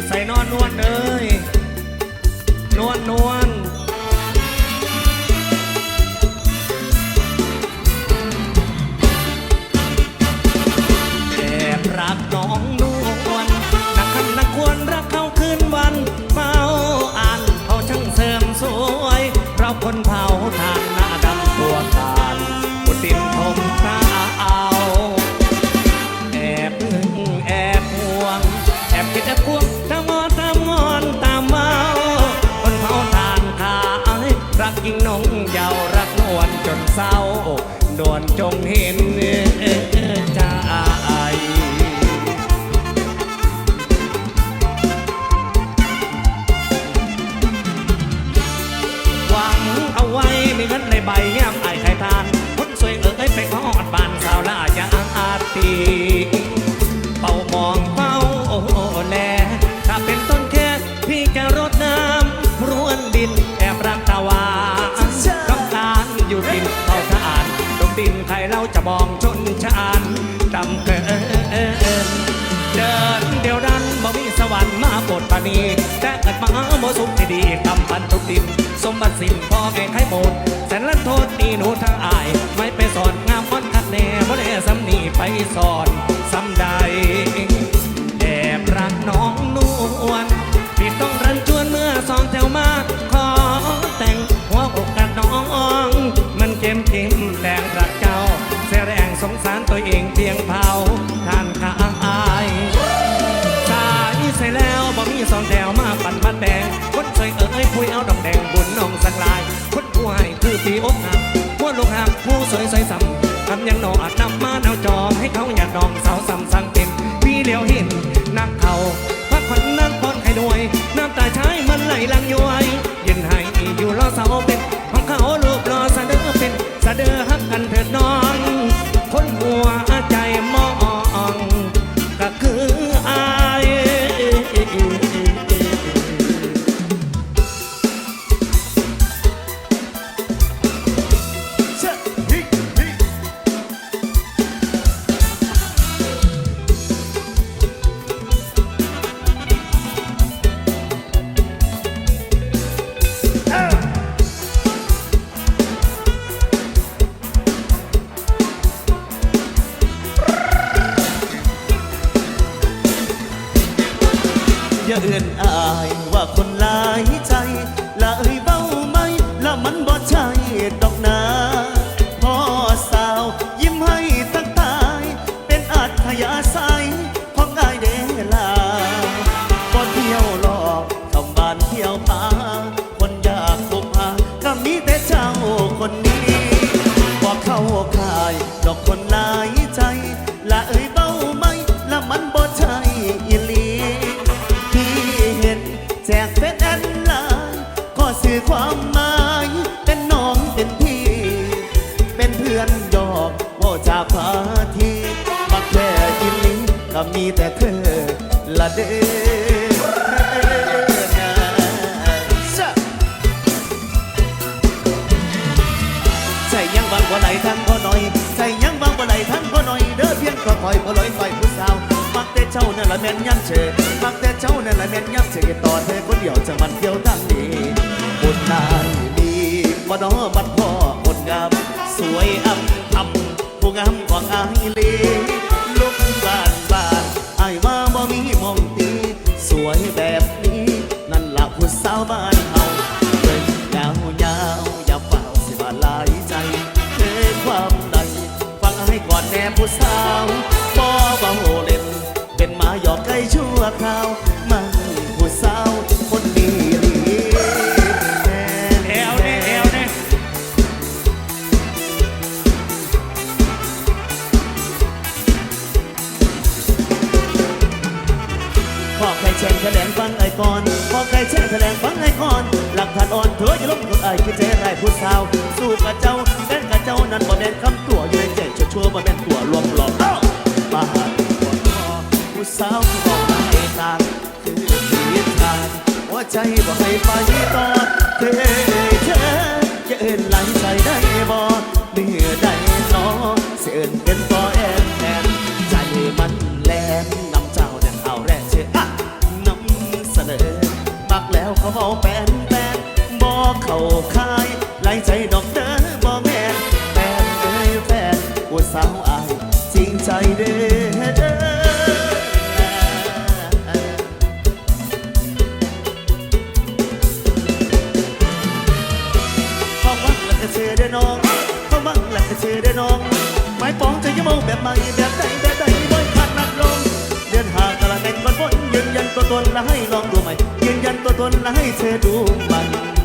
อยู่ใส่นอนนวลเอ้ยนวลนวลแอบรักน้องนวลนักขันนักควรรักเขาคืนวันเฝ้าอ่านเขาช่างเสริมสวย เราคนเผา จงเห็นใจหวังเอาไว้มีเงินในใบย่ำไอไข่ทานคนสวยเอ๋ยไปขอดบานสาวลาอย่าอาตีเป่ามองเป้าโอ้โหแลถ้าเป็นต้นแค่พี่จะรด รเระมองชนชานดำเกินเดินเดียวดันบ่มีสวรรค์มาโปรดปานีแต่เกิดมาโมสุขที่ดีกำพันทุกดิน สมบัติสิ่งพ่อแก่ไข่หมดแสนลันโทษนี่หนูทั้งอาย ไม่ไปสอนงามมันคัดแน่บ่ได้สำนีไปสอน สารตัวเองเพียงเผาทานข้าอายสายใส่แล้วบ่มีสองแถวมาปั่นมาแดงคนสวยเอ้ยคุยเอาดอกแดงบุญน้องสักลาย คนผู้ให้คือปีอกหักผู้ลูกหักผู้สวยสวยซ้ำคำยังนออาจนำมาแนวจอมให้เขาอยากดองสา อย่าเอื่นอายว่าคนหลายใจละเอ้ยเบ้าไหมละมันบ่ใช่ดอกนาพ่อสาวยิ้มให้ตั้งตาย เป็นอัธยาศัยของอายเดลาบ่เที่ยวหลอกทำบ้านเที่ยวพาคนอยากพบหาก็มีแต่เจ้าคนนี้ มีแต่เธอละเด้ใส่ยังบางบ่ไหลทั้งบ่หน่อยใส่ยังบางบ่ไหลทั้งบ่หน่อยเด้อเพียงก็คอยบ่ลอยคอยผู้สาวมักแต่เจ้านั่นละแม่นย้ำเชยมักแต่เจ้านั่นละแม่นย้ำเชยต่อเธอคนเดียวจะมันเที่ยวทั้งนี้บุญนานดีบ่น้อบัดพ่อคนงามสวยอ่ำทำผู้งามกว่าอายลีลุก ฟังให้ก่อนแน่ผู้สาวบ่เบาเล่น เป็นหมาหยอกไก่ชั่วคราว มันผู้สาวคนดีหลีแน่แอวเน่แอวเน่พอใครแช่งแถลงฟังไอ้ก่อนพอใครแช่งแถลงฟังไอ้ก่อน หลักฐานอ่อนเถอะอย่าลบหลุดไอ้คือเจ๊ไรผู้สาว สู้กับเจ้าแฟนกับเจ้า สาวคือบอกให้ตางคือผิดทาหัวใจบอกให้ไปต่อเธอเธอจะเอินไหลใจได้บ่เมื่อใดน้อเสื่อนเป็นต่อแอนแอนใจมันแลนน้ำเจ้าเนี่ยเอาแรงเชื่อน้ำเสนอมักแล้วเขาบอกแปนแปนบอกเขาคายไหลใจน้อ เด้น้องหมายปองจะยมองแบบใหม่แบบใดแบบใดบ่อยขาดนักลงเดือนหากกระแดงก่อนฝนยืนยันตัวตนและให้ลองดูใหม่ยืนยันตัวตนและให้เธอดูมัน